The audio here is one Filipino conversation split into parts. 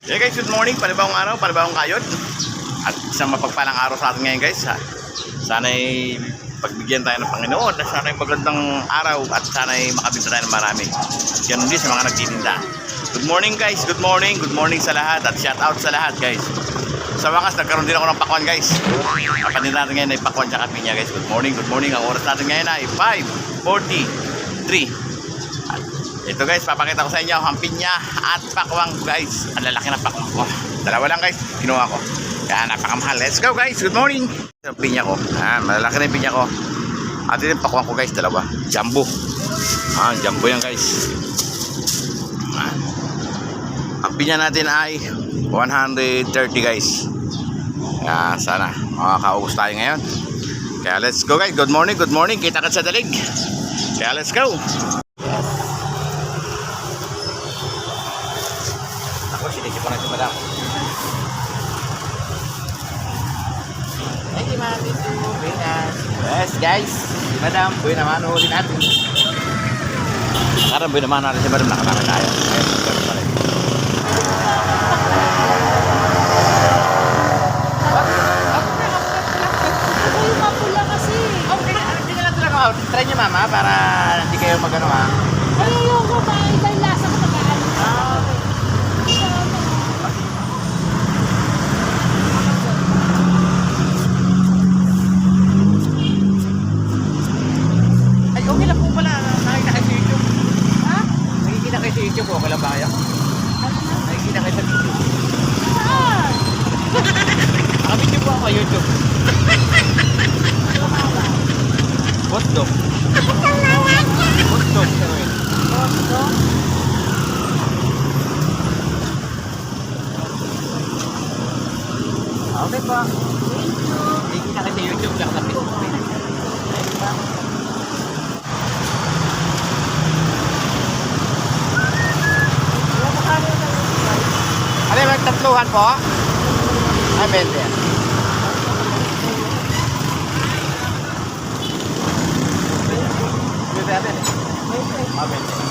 Hey guys, good morning. Panibawang araw, panibawang kayod. At isang mapagpalang araw sa atin ngayon guys. Ha? Sana'y pagbigyan tayo ng Panginoon at sana'y magandang araw at sana'y makabita tayo ng marami. At yan din sa mga nagtitinda. Good morning guys, good morning, good morning sa lahat at shout out sa lahat guys. Sa wakas, nagkaroon din ako ng pakwan guys. Kapanin natin ngayon ay pakwan sa pinya guys. Good morning, good morning. Ang oras natin ngayon ay 5.43. Ito guys, papakita ko sa inyo ang pinya at pakwang guys. Ang lalaki ng pakwang ko. Dalawa lang guys, kinuha ko. Kaya napakamahal. Let's go guys, good morning. Ang pinya ko. Ah, malalaki na yung pinya ko. At ito yung pakwang ko guys, dalawa. Jumbo. Ah, jumbo yan guys. Ah. Ang pinya natin ay 130 guys. Kaya sana makakaubos tayo ngayon. Kaya let's go guys. Good morning, good morning. Kita ka sa dalig. Kaya let's go. Ako, sinisip ko na si madam. Thank you, mami. Buenas. Yes, guys. Si madam, buhay naman. Uhuli natin. Karang buhay naman natin si madam. Nakakami tayo. Try nyo mama para hindi kayo magano ha. Ay, ayoko ba? Ibang lasa ko magaan. Ay, okay lang po pala. Nakikita kayo sa YouTube. Ha? Nakikita YouTube. Okay lang ba kayo? Nakikita kayo sa video. Saan? Nakabidyo po ako YouTube. Hotdog. Hotdog. Gusto? Okay po. Nakikita kayo sa YouTube. Lang sa Facebook. Yung tatluhan po? Ay, 20. Pwede natin eh. Ah, 20.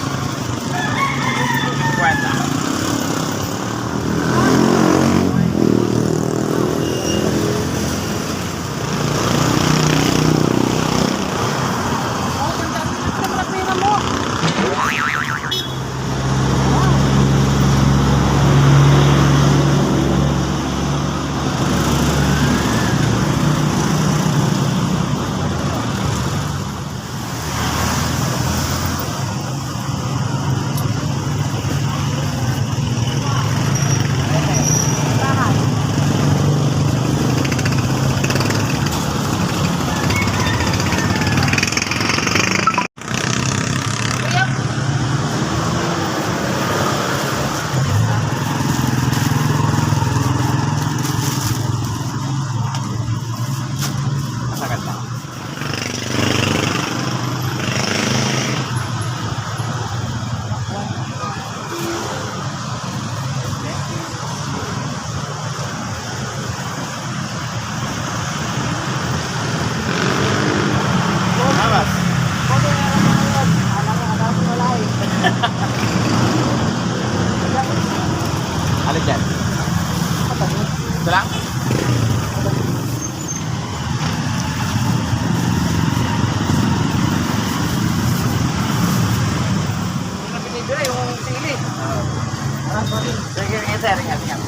Ingat, ingat.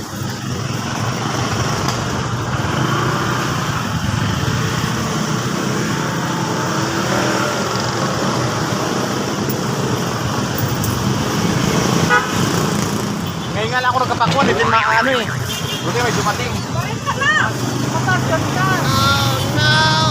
Ngayon nga lang ako nagkapakuan, hindi na ano eh. Buti may dumating. Kumain ka na. Matasyan ka. Oh, no.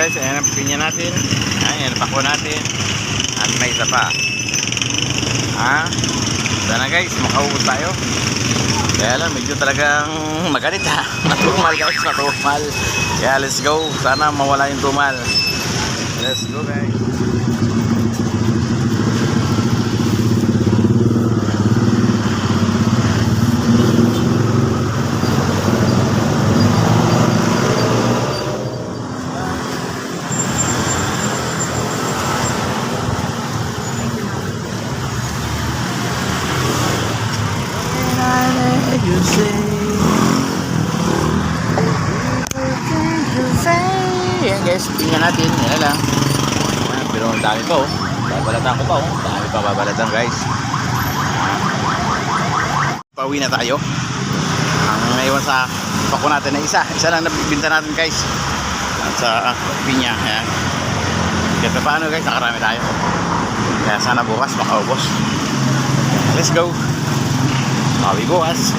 Guys, ayan ang pinya natin. Ayan, pako natin. At may isa pa. Ha? Sana guys, makaubos tayo. Kaya lang, medyo talagang magalit ha. Natumal guys, natumal. Kaya let's go. Sana mawala yung tumal. Let's go guys. Ayan guys, tingnan natin. Yan lang. Ayan, pero ang dami pa oh. Babalatan ko pa oh. Dami pa babalatan guys. Pauwi na tayo. Ang naiwan sa pako natin na isa. Isa lang nabibinta natin guys. At sa pinya. Ayan. Kaya pa paano guys, nakarami tayo. Kaya sana bukas makaubos. Let's go. Pauwi bukas.